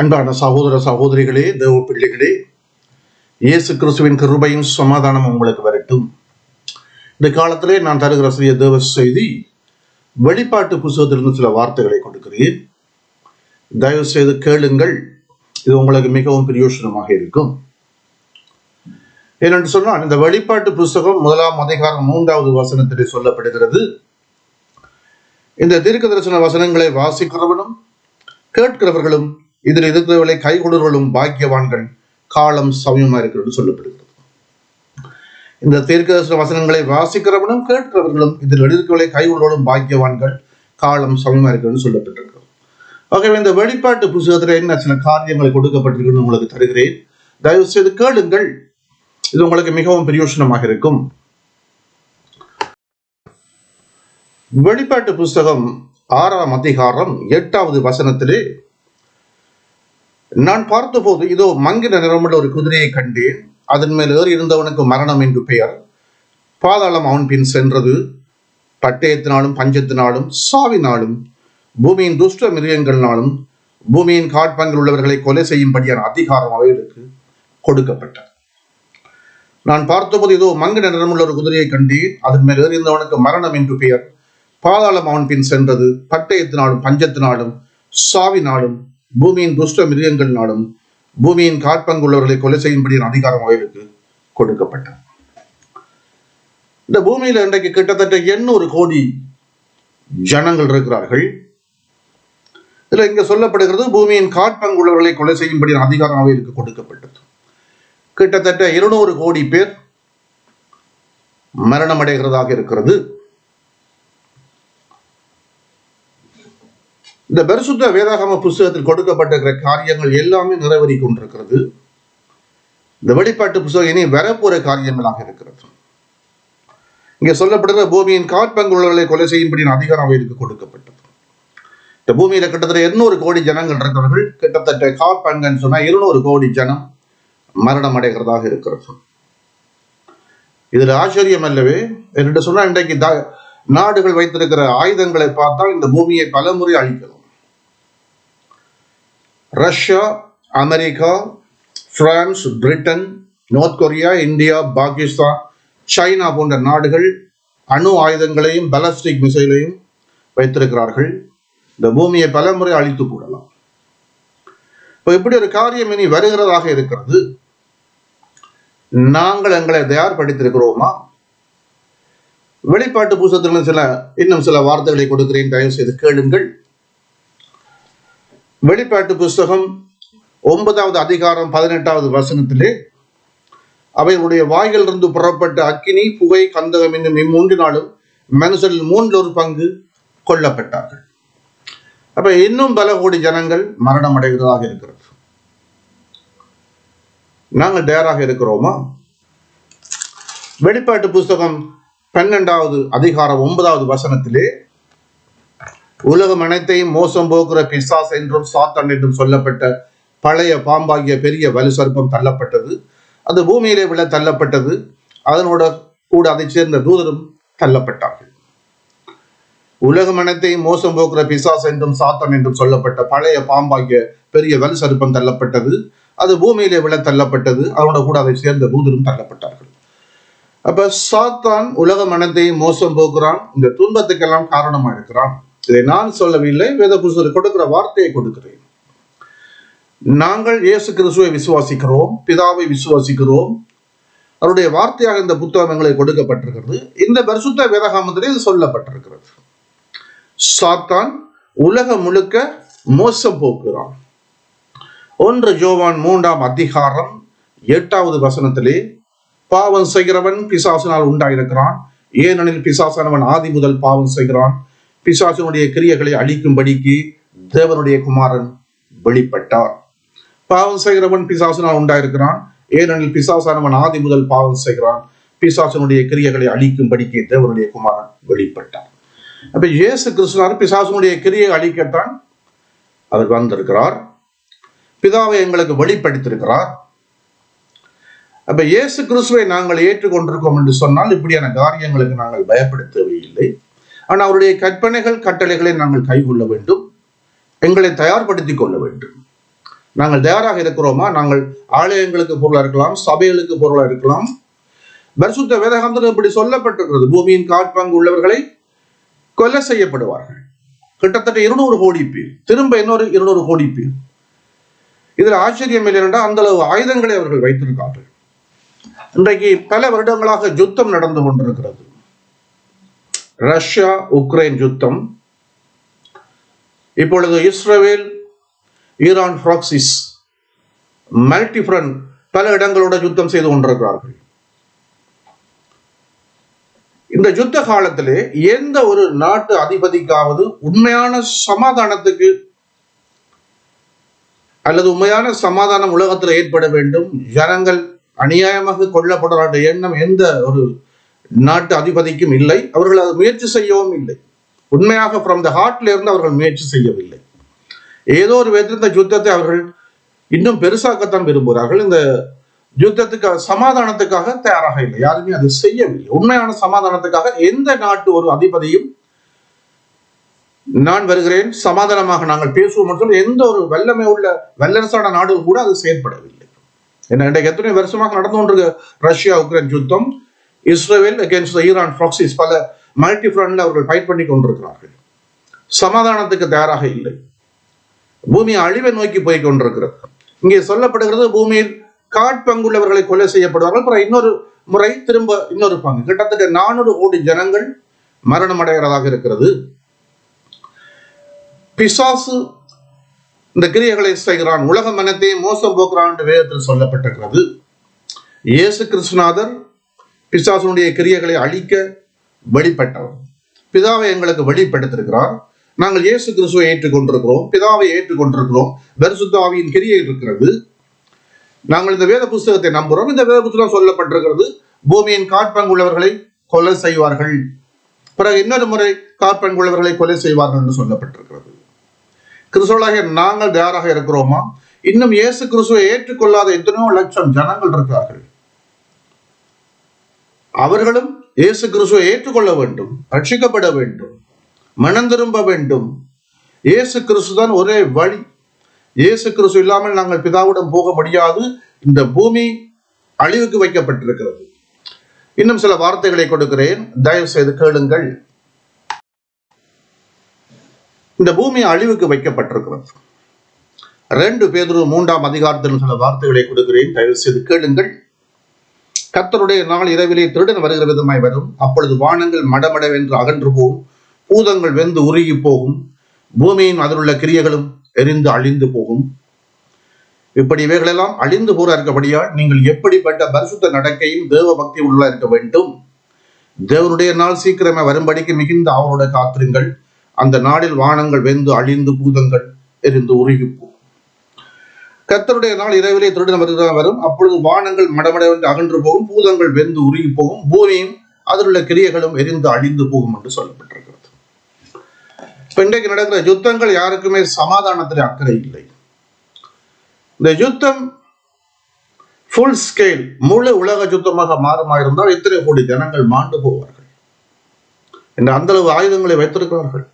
அன்பான சகோதர சகோதரிகளே தேவ பிள்ளைகளே இயேசு கிறிஸ்துவின் கிருபையும் சமாதானம் உங்களுக்கு வரட்டும். இந்த காலத்திலே நான் தருகிற சிறிய தேவ செய்தி வெளிப்பாட்டு புஸ்தகத்திலிருந்து சில வார்த்தைகளை கொடுக்கிறேன். தயவு செய்து கேளுங்கள். இது உங்களுக்கு மிகவும் பிரயோஜனமாக இருக்கும். ஏனென்று சொன்னால் இந்த வெளிப்பாட்டு புஸ்தகம் முதலாம் அதிகாரம் மூன்றாவது வசனத்திலே சொல்லப்படுகிறது. இந்த தீர்க்க தரிசன வசனங்களை வாசிக்கிறவனும் கேட்கிறவர்களும் இதில் இருக்கிறவர்களை கைகொடுவர்களும் பாக்கியவான்கள் காலம் சமயமா இருக்கிறது சொல்லப்படுகிறது. இந்த தீர்க்கதரிசன வசனங்களை வாசிக்கிறவனும் கேட்கிறவர்களும் இதில் எழுதிக்கிறவர்களை கைகொடுவர்களும் பாக்கியவான்கள் காலம் சமயமா இருக்கிறது சொல்லப்பட்டிருக்கிறது. ஆகவே இந்த வெளிப்பாட்டு புஸ்தகத்தில் என்ன சில காரியங்களை கொடுக்கப்பட்டிருக்குன்னு உங்களுக்கு தருகிறேன். தயவு செய்து கேளுங்கள். இது உங்களுக்கு மிகவும் பிரயோசனமாக இருக்கும். வெளிப்பாட்டு புஸ்தகம் ஆறாம் அதிகாரம் எட்டாவது வசனத்திலே நான் பார்த்தபோது இதோ மங்கின நிறமுள்ள ஒரு குதிரையை கண்டேன். அதன் மேல் ஏறி இருந்தவனுக்கு மரணம் என்று பெயர். பாதாளம் அவன் பின் சென்றது. பட்டயத்தினாலும் பஞ்சத்தினாலும் சாவினாலும் பூமியின் துஷ்ட மிருகங்களினாலும் பூமியின் காட்பங்கில் உள்ளவர்களை கொலை செய்யும்படியான அதிகாரம் அவைகளுக்கு கொடுக்கப்பட்டது. நான் பார்த்தபோது இதோ மங்கின நிறமுள்ள ஒரு குதிரையை கண்டேன். அதன் மேல் ஏறியிருந்தவனுக்கு மரணம் என்று பெயர். பாதாளம் அவன் பின் சென்றது. பட்டயத்தினாலும் பஞ்சத்தினாலும் சாவினாலும் பூமியின் துஷ்ட மிருகங்களினாலும் பூமியின் காட்பங்குள்ளவர்களை கொலை செய்யும்படியான அதிகாரம் அவர்களுக்கு கொடுக்கப்பட்டது. இந்த பூமியில இன்றைக்கு கிட்டத்தட்ட எண்ணூறு கோடி ஜனங்கள் இருக்கிறார்கள். இதுல இங்க சொல்லப்படுகிறது பூமியின் காட்பங்குள்ளவர்களை கொலை செய்யும்படியான அதிகாரம் அவைகளுக்கு கொடுக்கப்பட்டது. கிட்டத்தட்ட இருநூறு கோடி பேர் மரணமடைகிறதாக இருக்கிறது. இந்த பரிசுத்த வேதாகம புஸ்தகத்தில் கொடுக்கப்பட்டிருக்கிற காரியங்கள் எல்லாமே நிறைவேறி கொண்டிருக்கிறது. இந்த வெளிப்பாட்டு புஸ்தகம் இனி வரப்போற காரியங்களாக இருக்கிறது. இங்கே சொல்லப்படுகிற பூமியின் காற்பங்குள்ளவர்களை கொலை செய்யும்படி அதிகாரம் அவருக்கு கொடுக்கப்பட்டது. இந்த பூமியில கிட்டத்தட்ட இருநூறு கோடி ஜனங்கள் இருக்கிறவர்கள் கிட்டத்தட்ட காற்பங்குன்னு சொன்னா இருநூறு கோடி ஜனம் மரணம் அடைகிறதாக இருக்கிறது. இதுல ஆச்சரியம் அல்லவே என்று சொன்னா இன்றைக்கு த- நாடுகள் வைத்திருக்கிற ஆயுதங்களை பார்த்தால் இந்த பூமியை பலமுறை அழிக்கலாம். Russia America France Britain north Korea India Pakistan China போன்ற நாடுகள் அணு ஆயுதங்களையும் பலஸ்டிக் மிசைலையும் வைத்திருக்கிறார்கள். இந்த பூமியை பலமுறை அழித்து போடலாம். இப்போ இப்படி ஒரு காரியம் இனி வருகிறதாக இருக்கிறது. நாங்கள் எங்களை தயார்படுத்தியிருக்கிறோமா? வெளிப்பாட்டு புஸ்தகத்தில் சில இன்னும் சில வார்த்தைகளை கொடுக்கிறேன். தயவு செய்து கேளுங்கள். வெளிப்பாட்டு புஸ்தகம் ஒன்பதாவது அதிகாரம் பதினெட்டாவது வசனத்திலே அவைகளுடைய வாயிலிருந்து புறப்பட்ட அக்கினி புகை கந்தகம் என்னும் இம்மூன்றினாலும் மனுஷரில் மூன்றில் ஒரு பங்கு கொல்லப்பட்டார்கள். அப்ப இன்னும் பல கோடி ஜனங்கள் மரணம் அடைகிறதாக இருக்கிறது. நாங்கள் தயாராக இருக்கிறோமா? வெளிப்பாட்டு புஸ்தகம் பன்னெண்டாவது அதிகாரம் ஒன்பதாவது வசனத்திலே உலகம் அனைத்தையும் மோசம் போக்குற பிசாஸ் என்றும் சாத்தான் என்றும் சொல்லப்பட்ட பழைய பாம்பாகிய பெரிய வலு சர்ப்பம் தள்ளப்பட்டது. அது பூமியிலே விழ தள்ளப்பட்டது. அதனோட கூட அதைச் சேர்ந்த தூதரும் தள்ளப்பட்டார்கள். உலகம் அனைத்தையும் மோசம் போக்குற பிசாஸ் என்றும் சாத்தான் என்றும் சொல்லப்பட்ட பழைய பாம்பாகிய பெரிய வலு சர்ப்பம் தள்ளப்பட்டது. அது பூமியிலே விழ தள்ளப்பட்டது. அதனோட கூட அதை சேர்ந்த தூதரும் தள்ளப்பட்டார்கள். அப்ப சாத்தான் உலகம் அனைத்தையும் மோசம் போக்குறான். இந்த துன்பத்துக்கெல்லாம் காரணமா இருக்கிறான். இதை நான் சொல்லவில்லை வேதபுஸ்தர் கொடுக்கிற வார்த்தையை கொடுக்கிறேன். நாங்கள் இயேசு கிறிஸ்துவை விசுவாசிக்கிறோம் பிதாவை விசுவாசிக்கிறோம். அவருடைய வார்த்தையாக இந்த புத்தகம் எங்களுக்கு கொடுக்கப்பட்டிருக்கிறது. இந்த பரிசுத்த வேதகாமத்திலே இது சொல்லப்பட்டிருக்கிறது. சாத்தான் உலகம் முழுக்க மோசம் போக்குறான் ஒன்று ஜோவான் மூன்றாம் அதிகாரம் எட்டாவது வசனத்திலே பாவம் செய்கிறவன் பிசாசனால் உண்டாயிருக்கிறான். ஏனெனில் பிசாசானவன் ஆதி முதல் பாவம் செய்கிறான். பிசாசனுடைய கிரியைகளை அழிக்கும்படிக்கு தேவனுடைய குமாரன் வெளிப்பட்டார். பாவம் செய்கிறவன் பிசாசனால் உண்டாயிருக்கிறான். ஏனெனில் பிசாசானவன் ஆதி முதல் பாவம் செய்கிறான். பிசாசனுடைய கிரியைகளை அழிக்கும்படிக்கு தேவனுடைய குமாரன் வெளிப்பட்டார். அப்ப இயேசு கிறிஸ்துவார் பிசாசனுடைய கிரியை அழிக்கத்தான் அவர் வந்திருக்கிறார். பிதாவை எங்களுக்கு வெளிப்படுத்தியிருக்கிறார். அப்ப இயேசு கிறிஸ்துவை நாங்கள் ஏற்றுக்கொண்டிருக்கோம் என்று சொன்னால் இப்படியான காரியங்களுக்கு நாங்கள் பயப்பட தேவையில்லை ஆனால் அவருடைய கற்பனைகள் கட்டளைகளை நாங்கள் கைகொள்ள வேண்டும். எங்களை தயார்படுத்திக் கொள்ள வேண்டும். நாங்கள் தயாராக இருக்கிறோமா? நாங்கள் ஆலயங்களுக்கு பொருளாக இருக்கலாம் சபைகளுக்கு பொருளாக இருக்கலாம். பரிசுத்த வேதகாந்தத்தில் இப்படி சொல்லப்பட்டிருக்கிறது. பூமியின் காட்பங்கு உள்ளவர்களை கொலை செய்யப்படுவார்கள். கிட்டத்தட்ட இருநூறு கோடி பேர். திரும்ப இன்னொரு இருநூறு கோடி பேர். இதில் ஆச்சரியம் இல்லை என்றால் அந்த அளவு ஆயுதங்களை அவர்கள் வைத்திருக்கார்கள். இன்றைக்கு பல வருடங்களாக யுத்தம் நடந்து கொண்டிருக்கிறது. ரஷ்யா உக்ரைன் யுத்தம். இப்பொழுது இஸ்ரேல் ஈரான் ஃப்ராக்சிஸ் மல்டி பல இடங்களோட யுத்தம் செய்து கொண்டிருக்கிறார்கள். இந்த யுத்த காலத்திலே எந்த ஒரு நாட்டு அதிபதிக்காவது உண்மையான சமாதானத்துக்கு அல்லது உண்மையான சமாதானம் உலகத்தில் ஏற்பட வேண்டும். ஜனங்கள் அநியாயமாக கொல்லப்படுற எண்ணம் எந்த ஒரு நாட்டு அதிபதிக்கும் இல்லை அவர்கள் அது முயற்சி செய்யவும் இல்லை. உண்மையாக ஃப்ரம் த ஹார்ட்ல இருந்து அவர்கள் முயற்சி செய்யவில்லை. ஏதோ ஒரு விதத்தில் இந்த யுத்தத்தை அவர்கள் இன்னும் பெருசாக்கத்தான் விரும்புகிறார்கள். இந்த யுத்தத்துக்காக சமாதானத்துக்காக தயாராக இல்லை. யாருமே அது செய்யவில்லை. உண்மையான சமாதானத்துக்காக எந்த நாட்டு ஒரு அதிபதியும் நான் வருகிறேன் சமாதானமாக நாங்கள் பேசுவோம் மற்றும் சொல்லி எந்த ஒரு வல்லமை உள்ள வல்லரசான நாடுகள் கூட அது செயற்படவில்லை. என்ன இன்றைக்கு எத்தனை வருஷமாக நடந்து கொண்டிருக்க ரஷ்யா உக்ரைன் யுத்தம் இஸ்ரேல் அகேன்ஸ்ட் ஈரான் ஃப்ராக்சிஸ் பல மல்டி ஃப்ரண்ட்ல அவர்கள் ஃபைட் பண்ணி கொண்டிருக்கிறார்கள். சமாதானத்துக்கு தயாராக இல்லை. பூமி அழிவை நோக்கி போய் கொண்டிருக்கிறது. இங்கே சொல்லப்படுகிறது பூமியில் காட்பங்குள்ளவர்களை கொலை செய்யப்படுவார்கள். அப்புறம் இன்னொரு முறை திரும்ப இன்னொரு பங்கு. கிட்டத்தட்ட நானூறு கோடி ஜனங்கள் மரணம் அடைகிறதாக இருக்கிறது. பிசாசு இந்த கிரியைகளை செய்கிறான். உலக மனத்தை மோசம் போக்குறான் என்று வேதத்தில் சொல்லப்பட்டிருக்கிறது. இயேசு கிருஷ்ணநாதர் பிசாசனுடைய கிரியைகளை அழிக்க வெளிப்பட்டவர் பிதாவை எங்களுக்கு வெளிப்படுத்திருக்கிறார். நாங்கள் இயேசு கிறிஸ்துவை ஏற்றுக்கொண்டிருக்கிறோம். பிதாவை ஏற்றுக்கொண்டிருக்கிறோம். பரிசுத்தாவியின் கிரியை இருக்கிறது. நாங்கள் இந்த வேத புஸ்தகத்தை நம்புகிறோம் இந்த வேத புஸ்தகம் சொல்லப்பட்டிருக்கிறது பூமியின் காற்பங்குள்ளவர்களை கொலை செய்வார்கள். பிறகு இன்னொரு முறை காற்பங்குள்ளவர்களை கொலை செய்வார்கள் என்று சொல்லப்பட்டிருக்கிறது. கிறிஸ்துவலாக நாங்கள் தயாராக இருக்கிறோமா? இன்னும் இயேசு கிறிஸ்துவை ஏற்றுக்கொள்ளாத எத்தனையோ லட்சம் ஜனங்கள் இருக்கிறார்கள். அவர்களும் இயேசு கிறிஸ்துவை ஏற்றுக்கொள்ள வேண்டும் ரட்சிக்கப்பட வேண்டும் மனம் திரும்ப வேண்டும். இயேசு கிறிஸ்து தான் ஒரே வழி. இயேசு கிறிஸ்து இல்லாமல் நாங்கள் பிதாவிடம் போக முடியாது. இந்த பூமி அழிவுக்கு வைக்கப்பட்டிருக்கிறது. இன்னும் சில வார்த்தைகளை கொடுக்கிறேன். தயவு செய்து கேளுங்கள். இந்த பூமி அழிவுக்கு வைக்கப்பட்டிருக்கிறது. ரெண்டு பேதுரு மூன்றாம் அதிகாரத்தில் சில வார்த்தைகளை கொடுக்கிறேன். தயவு செய்து கேளுங்கள். கத்தருடைய நாள் இரவிலே திருடன் வருகிற விதமாய் வரும். அப்பொழுது வானங்கள் மடமடவென்று அகன்று போகும். பூதங்கள் வெந்து உருகி போகும். பூமியின் அதிலுள்ள கிரியைகளும் எரிந்து அழிந்து போகும். இப்படி இவைகளெல்லாம் அழிந்து போற இருக்கபடியால் நீங்கள் எப்படிப்பட்ட பரிசுத்த நடக்கையும் தேவ பக்தி உள்ள இருக்க வேண்டும். தேவனுடைய நாள் சீக்கிரமே வரும்படிக்கு மிகுந்த அவரோட காத்திருங்கள். அந்த நாளில் வானங்கள் வெந்து அழிந்து பூதங்கள் எரிந்து உருகி போகும் கத்தருடைய நாள் இரவிலே திருடன் வரும். அப்பொழுது வானங்கள் மடமடவென்று அகன்று போகும். பூதங்கள் வெந்து உருகி போகும். பூமியும் அதில் உள்ள கிரியைகளும் எரிந்து அழிந்து போகும் என்று சொல்லப்பட்டிருக்கிறது. இன்றைக்கு நடக்கிற யுத்தங்கள் யாருக்குமே சமாதானத்தில் அக்கறை இல்லை. இந்த யுத்தம் ஃபுல் ஸ்கேல் முழு உலக யுத்தமாக மாறுமா இருந்தால் இத்தனை கோடி ஜனங்கள் மாண்டு போவார்கள். இந்த அந்த அளவு ஆயுதங்களை வைத்திருக்கிறார்கள்.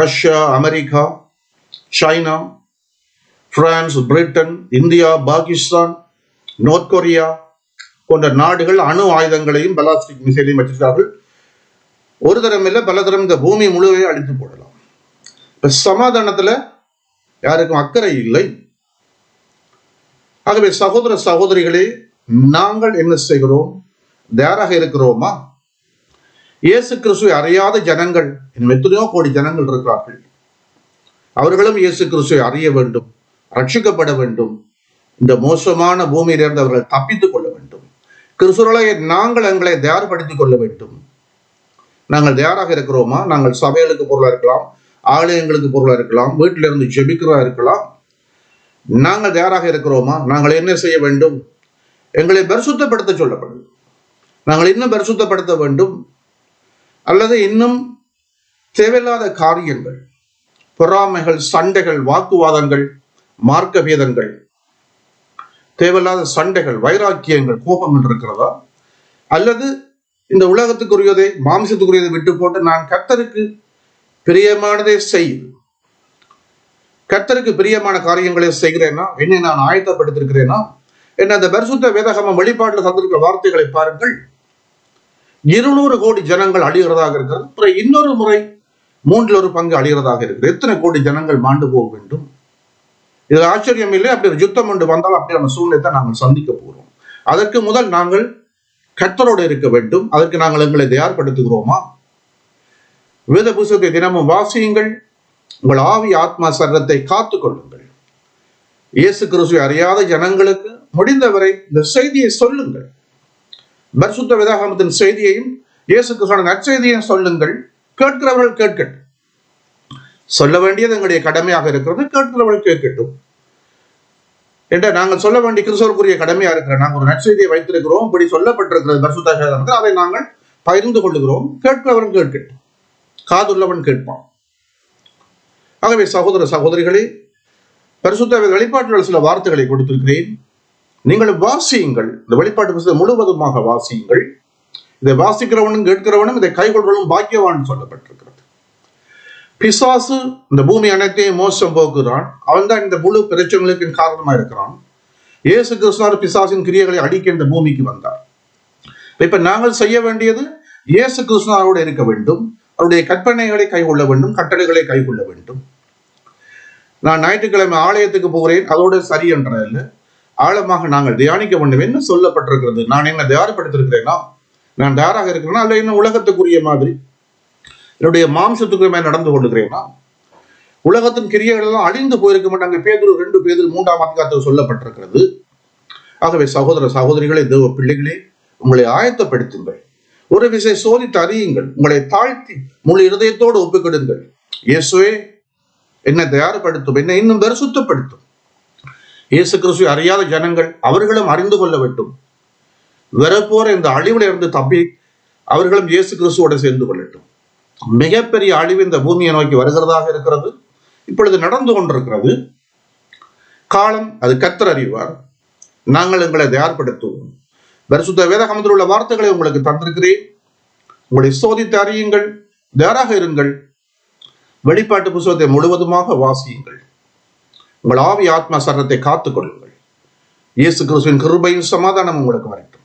Russia America China France Britain India Pakistan north Korea போன்ற நாடுகள் அணு ஆயுதங்களையும் பலாஸ்டிக் மிசைலையும் வச்சிருக்கார்கள். ஒரு தரம் இல்லை பல தரம் இந்த பூமி முழுவையும் அழித்து போடலாம். இப்போ சமாதானத்தில் யாருக்கும் அக்கறை இல்லை. ஆகவே சகோதர சகோதரிகளே நாங்கள் என்ன செய்கிறோம்? தயாராக இருக்கிறோமா? இயேசு கிறிஸ்துவை அறியாத ஜனங்கள் இன்னும் எத்தனையோ கோடி ஜனங்கள் இருக்கிறார்கள். அவர்களும் இயேசு கிறிஸ்துவை அறிய வேண்டும். ரட்சிக்கப்பட வேண்டும். இந்த மோசமான பூமியிலிருந்து அவர்கள் தப்பித்துக் கொள்ள வேண்டும். கிறிஸ்துவர்களை நாங்கள் எங்களை தயார்படுத்திக் கொள்ள வேண்டும். நாங்கள் தயாராக இருக்கிறோமா? நாங்கள் சபைகளுக்கு பொருளாக இருக்கலாம் ஆலயங்களுக்கு பொருளாக இருக்கலாம் வீட்டில இருந்து ஜெபிக்கிறதா இருக்கலாம். நாங்கள் தயாராக இருக்கிறோமா? நாங்கள் என்ன செய்ய வேண்டும்? எங்களை பரிசுத்தப்படுத்த சொல்லப்படும். நாங்கள் இன்னும் பரிசுத்தப்படுத்த வேண்டும். அல்லது இன்னும் தேவையில்லாத காரியங்கள் பொறாமைகள் சண்டைகள் வாக்குவாதங்கள் மார்க்க பேதங்கள் தேவையில்லாத சண்டைகள் வைராக்கியங்கள் கோபங்கள் இருக்கிறதா? அல்லது இந்த உலகத்துக்குரியதை மாம்சத்துக்குரியதை விட்டு போட்டு நான் கர்த்தருக்கு பிரியமானதை செய் கர்த்தருக்கு பிரியமான காரியங்களை செய்கிறேன்னா என்னை நான் ஆயத்தப்படுத்திருக்கிறேனா? என்ன அந்த பரிசுத்த வேதகம வெளிப்பாட்டில் தந்திருக்கிற வார்த்தைகளை பாருங்கள். இருநூறு கோடி ஜனங்கள் அழிகிறதாக இருக்கிறது. அப்புறம் இன்னொரு முறை மூன்றில் ஒரு பங்கு அழிகிறதாக இருக்கிறது. எத்தனை கோடி ஜனங்கள் மாண்டு போக வேண்டும்? இது ஆச்சரியம் இல்லை அப்படி ஒரு யுத்தம் ஒன்று வந்தால் அப்படியான சூழ்நிலை நாங்கள் சந்திக்க போகிறோம் அதற்கு முதல் நாங்கள் கத்தரோடு இருக்க வேண்டும். அதற்கு நாங்கள் எங்களை தயார்படுத்துகிறோமா? வேத புஸ்தகத்தை தினமும் வாசியுங்கள். உங்கள் ஆவி ஆத்மா சரணத்தை காத்து கொள்ளுங்கள் இயேசு கிறிஸ்துவை அறியாத ஜனங்களுக்கு முடிந்தவரை இந்த செய்தியை சொல்லுங்கள். பரிசுத்த வேதாகமத்தின் செய்தியையும் இயேசு கிறிஸ்துவின் நற்செய்தியையும் சொல்லுங்கள். கேட்கிறவர்கள் கேட்கட்டும். சொல்ல வேண்டியது எங்களுடைய கடமையாக இருக்கிறது. கேட்கிறவர்கள் கேட்கட்டும் என்ற நாங்கள் சொல்ல வேண்டிய கிறிஸ்தவருக்குரிய கடமையா இருக்கிற நாங்கள் ஒரு நற்செய்தியை வைத்திருக்கிறோம். இப்படி சொல்லப்பட்டிருக்கிறது பரிசுத்த அதை நாங்கள் பகிர்ந்து கொள்ளுகிறோம். கேட்கிறவன் கேட்கட்டும். காதுள்ளவன் கேட்பான். ஆகவே சகோதர சகோதரிகளே பரிசுத்த வேத வெளிப்பாட்டில் சில வார்த்தைகளை கொடுத்திருக்கிறேன். நீங்கள் வாசியுங்கள். இந்த வெளிப்பாட்டு புத்தகம் முழுவதுமாக வாசியுங்கள். இதை வாசிக்கிறவனும் கேட்கிறவனும் இதை கைகொள்வனும் பாக்கியவான் சொல்லப்பட்டிருக்கிறது. பிசாசு இந்த பூமி அனைத்தையும் மோசம் போக்குகிறான். அவன் தான் இந்த முழு பிரச்சனைகளுக்கு காரணமா இருக்கிறான். இயேசு கிறிஸ்துவார் பிசாசின் கிரியைகளை அடிக்க இந்த பூமிக்கு வந்தார். இப்ப நாங்கள் செய்ய வேண்டியது இயேசு கிறிஸ்துவாரோடு இருக்க வேண்டும். அவருடைய கற்பனைகளை கைகொள்ள வேண்டும் கட்டளைகளை கைகொள்ள வேண்டும். நான் ஞாயிற்றுக்கிழமை ஆலயத்துக்கு போகிறேன். அதோடு சரி என்ற இல்லை ஆழமாக நாங்கள் தியானிக்க வேண்டும் என்ன சொல்லப்பட்டிருக்கிறது. நான் என்ன தயார்படுத்திருக்கிறேனா நான் தயாராக இருக்கிறேனா? அல்ல இன்னும் உலகத்துக்குரிய மாதிரி? என்னுடைய மாம்சத்துக்குமே நடந்து கொள்ளுகிறேனா உலகத்தின் கிரியைகள் எல்லாம் அழிந்து போயிருக்க மாட்டாங்க. பேதூர் ரெண்டு பேதூர் மூன்றாம் அதிகாரத்தில் சொல்லப்பட்டிருக்கிறது. ஆகவே சகோதர சகோதரிகளே தேவ பிள்ளைகளே உங்களை ஆயத்தப்படுத்துங்கள். ஒரு விசை சோதித்து அறியுங்கள். உங்களை தாழ்த்தி முழு இருதயத்தோடு ஒப்புக்கிடுங்கள். இயேசுவே என்னை தயார்படுத்தும். என்னை இன்னும் பரிசுத்தப்படுத்தும். இயேசு கிறிஸ்துவை அறியாத ஜனங்கள் அவர்களும் அறிந்து கொள்ள வேண்டும். வரப்போற இந்த அழிவுல இருந்து தப்பி அவர்களும் இயேசு கிறிஸ்துவோட சேர்ந்து கொள்ளட்டும். மிகப்பெரிய அழிவு இந்த பூமியை நோக்கி வருகிறதாக இருக்கிறது. இப்பொழுது நடந்து கொண்டிருக்கிறது. காலம் அது கத்தர் அறிவார். நாங்கள் எங்களை தயார்படுத்துவோம். பரிசுத்த வேதகமத்தில் உள்ள வார்த்தைகளை உங்களுக்கு தந்திருக்கிறேன். உங்களை சோதித்து அறியுங்கள். தயாராக இருங்கள். வெளிப்பாட்டு புத்தகத்தை முழுவதுமாக வாசியுங்கள். உங்கள் ஆவி ஆத்மா சரணத்தை காத்துக் கொள்ளுங்கள் இயேசு கிறிஸ்துவின் கிருபையும் சமாதானம் உங்களுக்கு வரைக்கும்